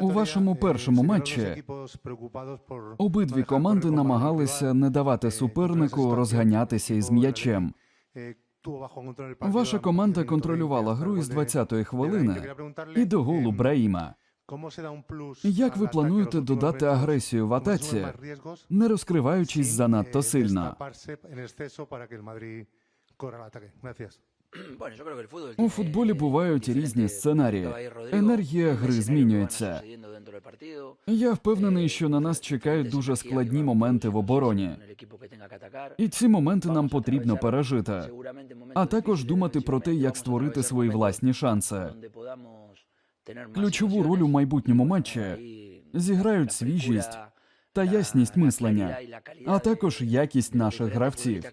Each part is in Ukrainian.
У вашому першому матчі Обидві команди намагалися не давати супернику розганятися із м'ячем. Ваша команда контролювала гру із 20-ї хвилини і до голу Браїма. Як ви плануєте додати агресію в атаці, не розкриваючись занадто сильно? У футболі бувають різні сценарії. Енергія гри змінюється. Я впевнений, що на нас чекають дуже складні моменти в обороні, і ці моменти нам потрібно пережити, а також думати про те, як створити свої власні шанси. Ключову роль у майбутньому матчі зіграють свіжість та ясність мислення, а також якість наших гравців.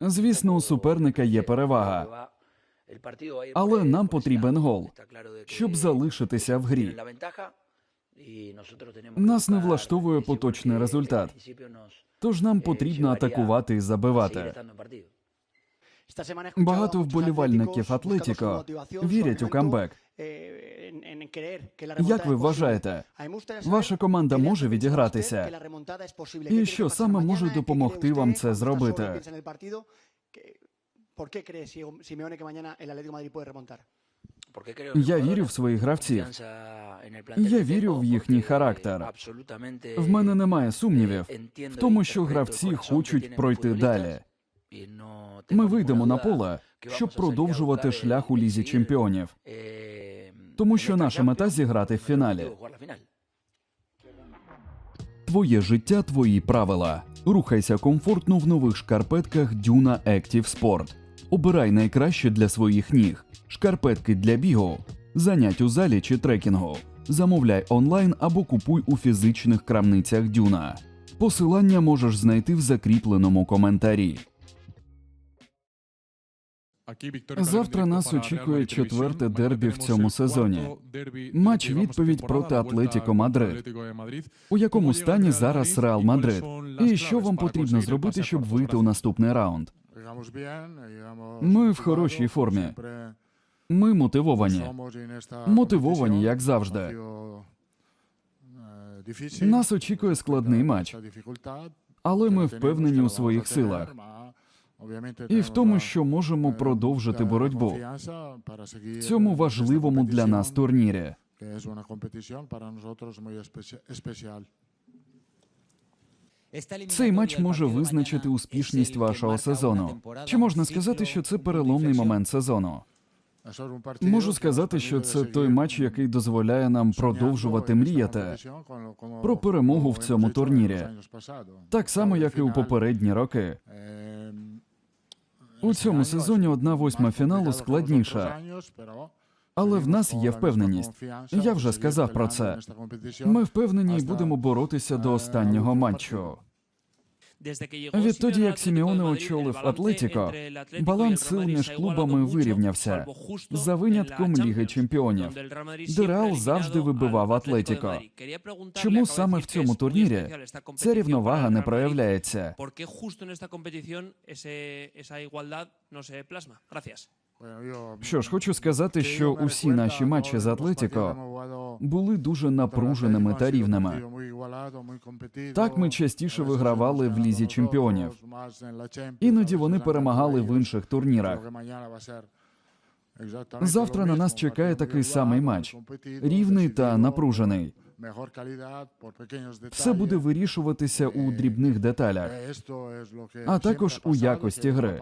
Звісно, у суперника є перевага, але нам потрібен гол, щоб залишитися в грі. Нас не влаштовує поточний результат, тож нам потрібно атакувати і забивати. Багато вболівальників Атлетіко вірять у камбек. Як ви вважаєте, ваша команда може відігратися? І що саме може допомогти вам це зробити? Я вірю в своїх гравців. Я вірю в їхній характер. В мене немає сумнівів в тому, що гравці хочуть пройти далі. Ми вийдемо на поле, щоб продовжувати шлях у лізі чемпіонів, тому що наша мета зіграти в фіналі. Твоє життя, твої правила. Рухайся комфортно в нових шкарпетках Duna Active Sport. Обирай найкраще для своїх ніг. Шкарпетки для бігу, занять у залі чи трекінгу. Замовляй онлайн або купуй у фізичних крамницях Дюна. Посилання можеш знайти в закріпленому коментарі. Завтра нас очікує четверте дербі в цьому сезоні. Матч відповідь проти Атлетіко Мадрид. У якому стані зараз Реал Мадрид? І що вам потрібно зробити, щоб вийти у наступний раунд? Ми в хорошій формі. Ми мотивовані. Мотивовані, як завжди. Нас очікує складний матч, але ми впевнені у своїх силах і в тому, що можемо продовжити боротьбу в цьому важливому для нас турнірі. Цей матч може визначити успішність вашого сезону. Чи можна сказати, що це переломний момент сезону? Можу сказати, що це той матч, який дозволяє нам продовжувати мріяти про перемогу в цьому турнірі, так само, як і у попередні роки. У цьому сезоні одна восьма фіналу складніша, але в нас є впевненість. Я вже сказав про це. Ми впевнені і будемо боротися до останнього матчу. Відтоді, як Сімеоне очолив Атлетіко, баланс сил між клубами вирівнявся за винятком Ліги Чемпіонів, де Реал завжди вибивав Атлетіко. Чому саме в цьому турнірі ця рівновага не проявляється? Що ж, хочу сказати, що усі наші матчі з Атлетіко були дуже напруженими та рівними. Так ми частіше вигравали в лізі чемпіонів. Іноді вони перемагали в інших турнірах. Завтра на нас чекає такий самий матч, рівний та напружений. Все буде вирішуватися у дрібних деталях, а також у якості гри.